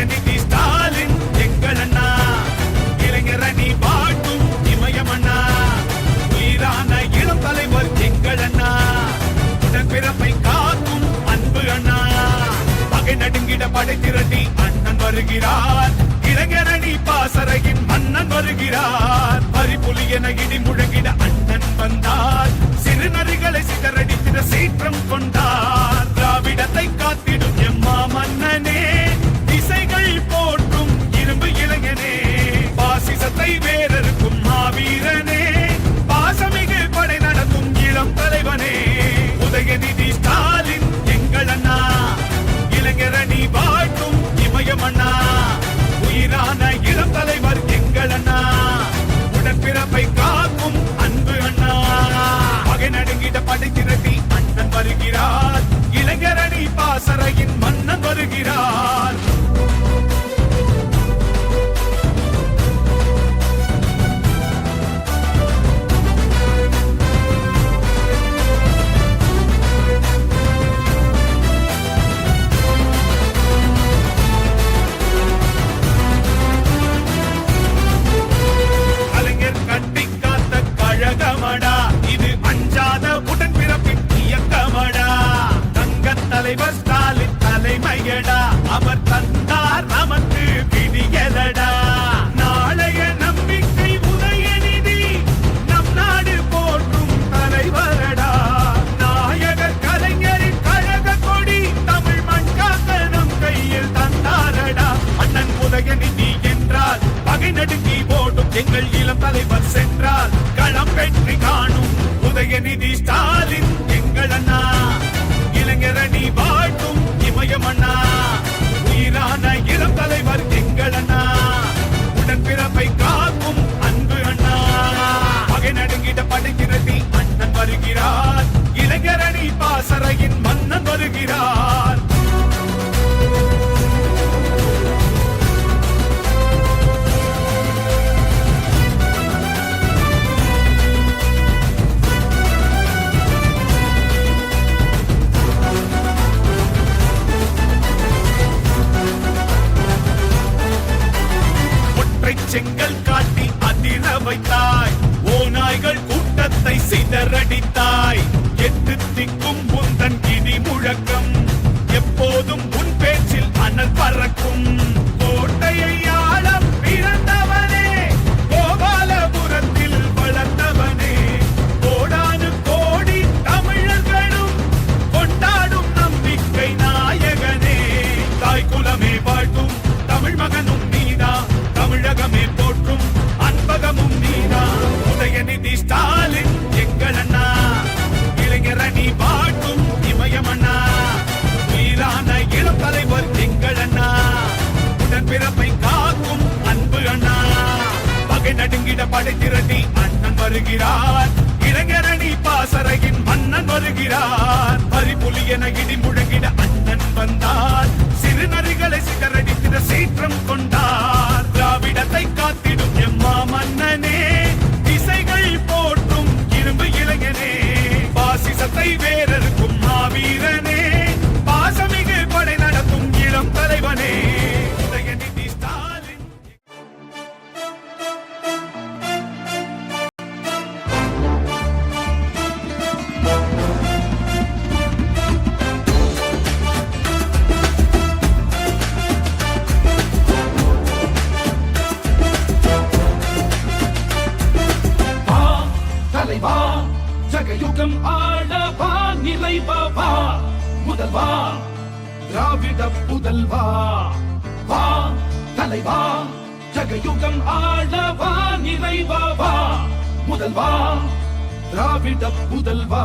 உதயநிதி ஸ்டாலின் எங்கள் அண்ணா இளைஞர் அணி பாட்டும் இமயமண்ணா. உயிரான இளம் தலைவர் எங்கள் அண்ணா உடன்பிறப்பை காக்கும் அன்பு அண்ணா. பகை நடுங்கிட படை திரட்டி அண்ணன் வருகிறார். இளைஞரணி பாசறையின் மன்னன் வருகிறார். பரிபுலி என இடி முழங்கிட ஆசரையின் மன்னன் வருகிறார். நாளையடா அவர் தந்தார் நமக்கு விதியதடா நாளைய நம்பிக்கை உதயநிதி நம் நாடு போற்றும் தலைவரடா. நாயக கலைஞரின் கழக கொடி தமிழ் மண்காக்க நம் கையில் தந்தாரடா. அண்ணன் உதயநிதி என்றால் பகை நடுக்கி போடும் எங்கள் இளம் தலைவர் செங்கல் காட்டி அதிர வைத்தாய். ஓநாய்கள் கூட்டத்தை சிதறடித்தாய். எட்டு திக்கும் புந்தன் கிடி முழக்கம். எப்போதும் உன் பேச்சில் அனல் பறக்கும். நகை நடுங்கிட படை திரட்டி அண்ணன் வருகிறார். இளைஞரணி பாசறையின் மன்னன் வருகிறார். பரிபுலி என இடி முழங்கிட அண்ணன் வந்தார். சிறு புதல்வா திராவிட புதல்வா வா தலைவா ஜகயுகம் ஆளவா நிறைவா முதல்வா திராவிட புதல்வா